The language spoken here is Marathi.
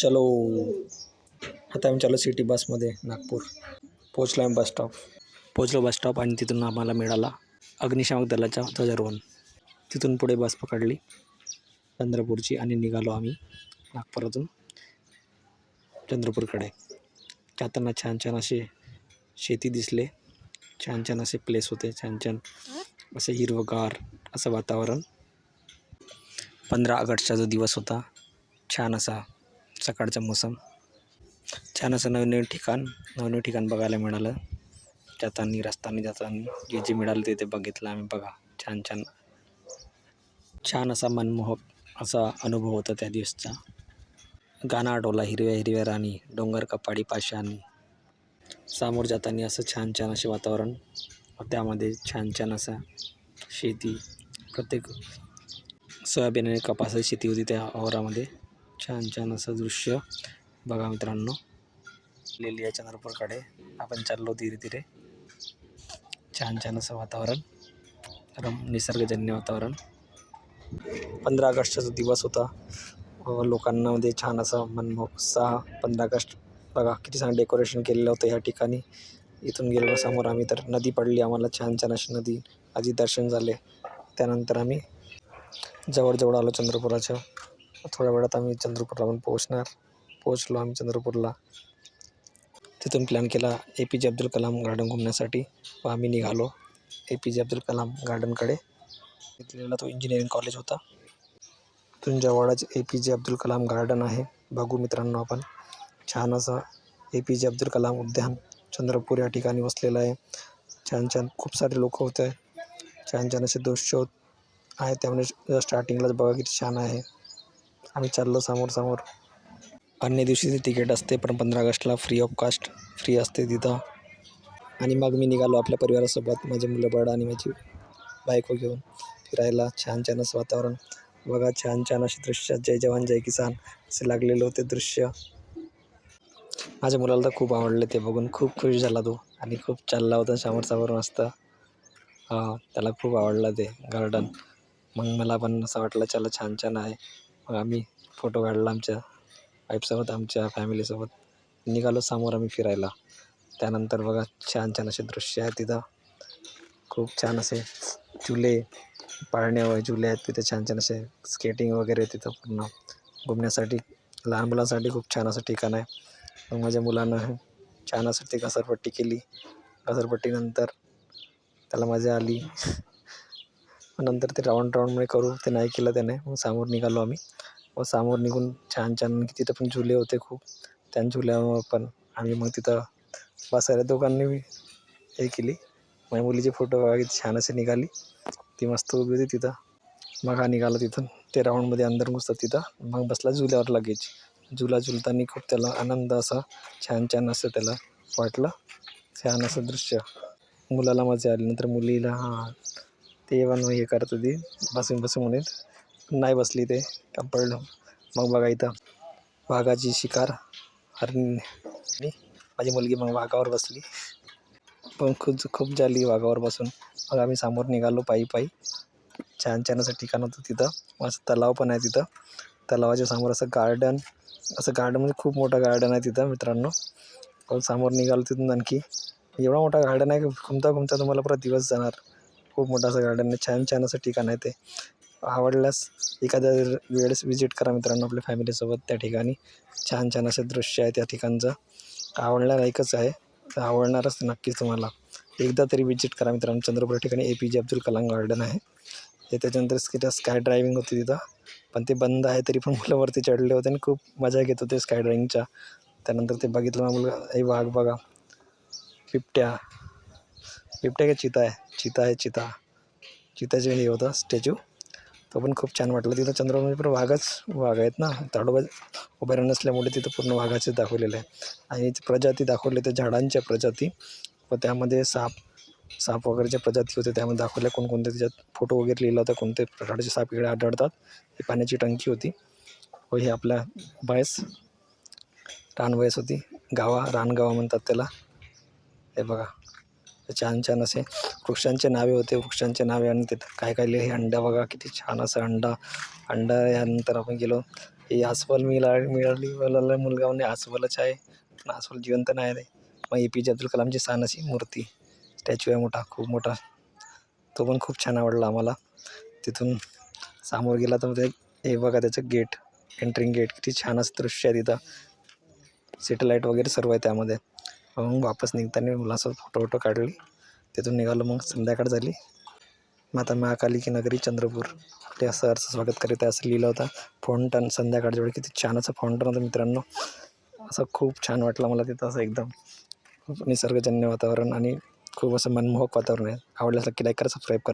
चलो. आता आम्ही चालो सिटी बसमध्ये नागपूर. पोचलो आम्ही बस स्टॉप पोचलो बस स्टॉप आणि तिथून आम्हाला मिळाला अग्निशामक दलाचा ध्वजारोहण. तिथून पुढे बस पकडली चंद्रपूरची आणि निघालो आम्ही नागपुरातून चंद्रपूरकडे. जाताना छान छान असे शेती दिसले छान छान असे प्लेस होते छान छान असे हिरवगार असं वातावरण. पंधरा ऑगस्टचा जो दिवस होता छान असा सकाळचा मोसम. छान असं नवीन नवीन ठिकाण नवीन ठिकाण बघायला मिळालं. जाताना रस्तानी जाताना जे जे मिळालं ते ते बघितलं आम्ही बघा. छान छान. छान असा मनमोहक असा अनुभव होता त्या दिवसचा. गाणं आठवला हिरव्या हिरव्या राणी डोंगर कपाडी पाशाणी सामोर जाताना असं छान छान असे वातावरण. त्यामध्ये छान छान असा शेती प्रत्येक सोयाबीन आणि कपासाची शेती होती त्या वावरामध्ये छान छान असं दृश्य. बघा मित्रांनो लिहिली आहे चंद्रपूरकडे. आपण चाललो धीरे धीरे. छान छान असं वातावरण. रम निसर्गजन्य वातावरण. पंधरा ऑगस्टचा जो दिवस होता. लोकांना म्हणजे छान असं मनमोहक उत्साह. पंधरा ऑगस्ट बघा किती छान डेकोरेशन केलेलं होतं ह्या ठिकाणी. इथून गेलो समोर आम्ही तर नदी पडली आम्हाला. छान छान अशी नदी आधी दर्शन झाले. त्यानंतर आम्ही जवळजवळ आलो चंद्रपुराच्या. थोड्या वेळात आम्ही चंद्रपूरला पण पोहोचणार. पोहोचलो आम्ही चंद्रपूरला. तिथून प्लॅन केला ए पी जे अब्दुल कलाम गार्डन घुमण्यासाठी. व आम्ही निघालो ए पी जे अब्दुल कलाम गार्डनकडे तो इंजिनिअरिंग कॉलेज होता. तिथून जवळच ए पी जे अब्दुल कलाम गार्डन आहे. बघू मित्रांनो आपण. छान असं ए पी जे अब्दुल कलाम उद्यान चंद्रपूर या ठिकाणी वसलेलं आहे. छान छान खूप सारे लोक होते. छान छान असे दृश्य होत आहे त्यामुळे स्टार्टिंगलाच बघा किती छान आहे. आम्ही चाललो समोर समोर. अन्य दिवशी तिकीट असते पण पंधरा ऑगस्टला फ्री ऑफ कास्ट फ्री असते तिथं. आणि मग मी निघालो आपल्या परिवारासोबत माझे मुलं बळ आणि माझी बायको घेऊन फिरायला. छान छान असं वातावरण. बघा छान छान असे दृश्य जय जवान जय किसान असे लागलेले होते दृश्य. माझ्या मुलाला तर खूप आवडले ते बघून. खूप खुश झाला तो आणि खूप चालला होता समोर समोर मस्त. हां त्याला खूप आवडलं ते गार्डन मग मला पण असं वाटलं चला छान छान आहे. मग आम्ही फोटो काढला आमच्या वाईफसोबत आमच्या फॅमिलीसोबत निघालो समोर आम्ही फिरायला. त्यानंतर बघा छान छान असे दृश्य आहेत तिथं. खूप छान असे झुले पाळणे वगैरे झुले आहेत तिथे. छान छान असे स्केटिंग वगैरे तिथं पूर्ण. घुमण्यासाठी लहान मुलांसाठी खूप छान असं ठिकाण आहे. मग माझ्या मुलानं छान असं ते घसरपट्टी केली. घसरपट्टीनंतर त्याला मजा आली. नंतर ते राऊंड राऊंडमध्ये करू ते नाही केलं त्याने. मग समोर निघालो आम्ही. व समोर निघून छान छान तिथं पण झुले होते खूप. त्या झुल्यावर पण आम्ही मग तिथं बसायला दोघांनी हे केली. माझ्या मुलीचे फोटो छान असे निघाली. ती मस्त उभी होती तिथं. मग हा निघाला तिथून. ते राऊंडमध्ये अंदर घुसतात तिथं. मग बसला झुल्यावर लगेच. झुला झुलताना खूप त्याला आनंद असा छान छान असं त्याला वाटलं. छान असं दृश्य. मुलाला मजा आली. नंतर मुलीला हां ते पण हे करत होती. बसून बसून म्हणून नाही बसली ते का पडलं मग बघा इथं वाघाची शिकार हरणी माझी मुलगी मग वाघावर बसली. पण खूप खूप झाली वाघावर बसून. मग आम्ही समोर निघालो पायी पायी. छान छान असं ठिकाण होतं तिथं. मस्त तलाव पण आहे तिथं. तलावाच्या समोर असं गार्डन असं गार्डन म्हणजे खूप मोठं गार्डन आहे तिथं मित्रांनो. पण समोर निघालो तिथून आणखी. एवढा मोठा गार्डन आहे की घुमता घुमता तुम्हाला परत दिवस जाणार खूप मोठं असं गार्डन आहे. छान छान असं ठिकाण आहे ते. आवडल्यास एखाद्या वेळेस विजिट करा मित्रांनो आपल्या फॅमिलीसोबत त्या ठिकाणी. छान छान असं दृश्य आहे त्या ठिकाणचं. आवडण्यालायकच आहे. तर आवडणारच नक्कीच तुम्हाला. एकदा तरी विजिट करा मित्रांनो. चंद्रपूर ठिकाणी ए पी जे अब्दुल कलाम गार्डन आहे. हे त्याच्यानंतर तिथं स्काय ड्रायविंग होती तिथं. पण ते बंद आहे तरी पण मुलं वरती चढले होते आणि खूप मजा घेत होते स्काय ड्रायविंगच्या त्यानंतर ते बघितलं मुलगा हे वाघ बघा. बिबट्या. बिबट्या का चिता आहे? चिता आहे चिता. चिताचे हे होतं स्टॅच्यू. तो पण खूप छान वाटलं. तिथं चंद्रपूरमध्ये पण वाघच वाघ आहेत ना. ताडोबा उभे नसल्यामुळे तिथं पूर्ण वाघाचे दाखवलेलं आहे. आणि प्रजाती दाखवले तर झाडांच्या प्रजाती. व त्यामध्ये साप साप वगैरेच्या प्रजाती होत्या त्यामध्ये दाखवल्या कोणकोणत्या त्याच्यात फोटो वगैरे लिहिला होता कोणते प्रकारचे साप इकडे आढळतात. ही पाण्याची टंकी होती. व ही आपल्या म्हैस रानवयस होती. गावा रानगावा म्हणतात त्याला. हे बघा. छान छान असे वृक्षांचे नावे होते. वृक्षांचे नावे आणि तिथं काय काय लिहिले? अंडा बघा किती छान असं अंडा. अंडा यानंतर आपण गेलो. ही अस्वल मिळा मिळाली. मला मुलगा म्हणजे अस्वलच आहे. पण अस्वल जिवंत नाही रे. मग ए पी जे अब्दुल कलामची सानाची मूर्ती. स्टॅच्यू आहे मोठा खूप मोठा. तो पण खूप छान आवडला आम्हाला. तिथून समोर गेला तर ते हे बघा त्याचं गेट एंट्रिंग गेट. किती छान असं दृश्य आहे तिथं. सेटेलाईट वगैरे सर्व आहे त्यामध्ये. मग वापस निघताना मुलासोबत फोटो वोटो काढले. तिथून निघालो मग संध्याकाळ झाली. माता महाकाली की नगरी चंद्रपूर. ते असं अर्थ स्वागत करीत आहे असं लिहिलं होतं. फाउंटन संध्याकाळच्या वेळी किती छान असं फाउंटन होतं मित्रांनो. असं खूप छान वाटलं मला तिथं असं एकदम. खूप निसर्गजन्य वातावरण आणि खूप असं मनमोहक वातावरण आहे. आवडल्यास नक्की लाईक करा सबस्क्राईब करा.